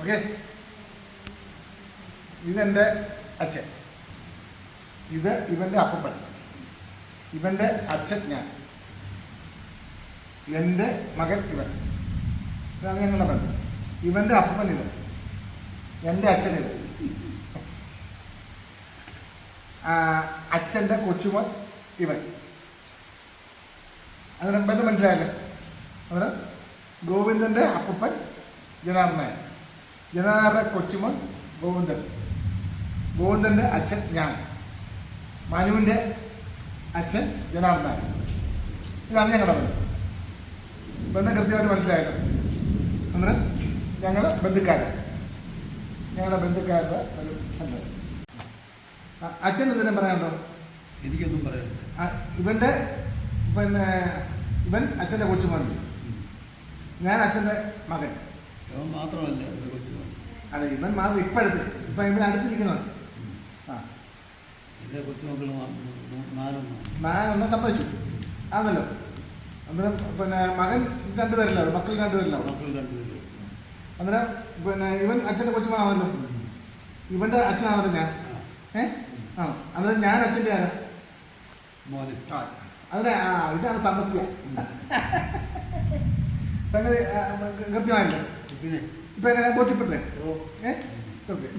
Okay? ഇതെന്റെ അച്ഛൻ. ഇത് ഇവന്റെ അപ്പപ്പൻ ഇവന്റെ അച്ഛൻ ഞാൻ. എന്റെ മകൻ ഇവൻ. ഇതാണ് ഞങ്ങളുടെ ബന്ധം ഇവന്റെ അപ്പപ്പൻ ഇത്. എന്റെ അച്ഛൻ ഇത്. അച്ഛന്റെ കൊച്ചുമോൻ ഇവൻ. അതിനെ ബന്ധം മനസ്സിലായല്ലോ അവിടെ ഗോവിന്ദന്റെ അപ്പപ്പൻ ജനാർദ്ദനായൻ ജനാർദ്ദ കൊച്ചുമൻ ഗോവിന്ദൻ. ഗോവിന്ദന്റെ അച്ഛൻ ഞാൻ. മനുവിന്റെ അച്ഛൻ ജനാർദ്ദൻ ഇതാണ് ഞങ്ങളുടെ ബന്ധം. ബന്ധം കൃത്യമായിട്ട് മനസ്സിലായത് അന്നേരം ഞങ്ങൾ ബന്ധുക്കാരാണ്. ഞങ്ങളുടെ ബന്ധുക്കാരുടെ ഒരു സംഘം അച്ഛൻ എന്തിനും പറയാനുണ്ടോ എനിക്കൊന്നും പറയാനില്ല. ഇവന്റെ ഇവന്റെ പിന്നെ ഇവൻ അച്ഛന്റെ കൊച്ചുമകൻ ഞാൻ അച്ഛന്റെ മകൻ. ഇവൻ മാത്രമല്ല എന്റെ അല്ല ഇവൻ മാത്രം ഇപ്പോഴത്തെ ഇപ്പം ഇവൻ അടുത്തിരിക്കുന്നവൻ. ആ. എന്റെ കൊച്ചുമക്കൾ നാലെണ്ണം. സമ്മതിച്ചു. ആണല്ലോ. അന്നേരം പിന്നെ മകൻ രണ്ടുപേരല്ലോ? മക്കൾ രണ്ടുപേരല്ലോ മക്കൾ രണ്ടുപേരും. അന്നേരം പിന്നെ ഇവൻ അച്ഛന്റെ കൊച്ചുമാണല്ലോ ഇവന്റെ അച്ഛനാണല്ലോ ഞാൻ. ഏ? ആ. അന്നേരം ഞാൻ അച്ഛന്റെ ആരാ? മോനെ. ആ. അതിനെ ആ ഇതാണ് സമസ്യ. സംഗതി കൃത്യമായില്ലോ? പിന്നെ ഇപ്പൊ എങ്ങനെ? ബോധ്യപ്പെട്ടില്ലേ? ഓ. ഏ? കൃത്യം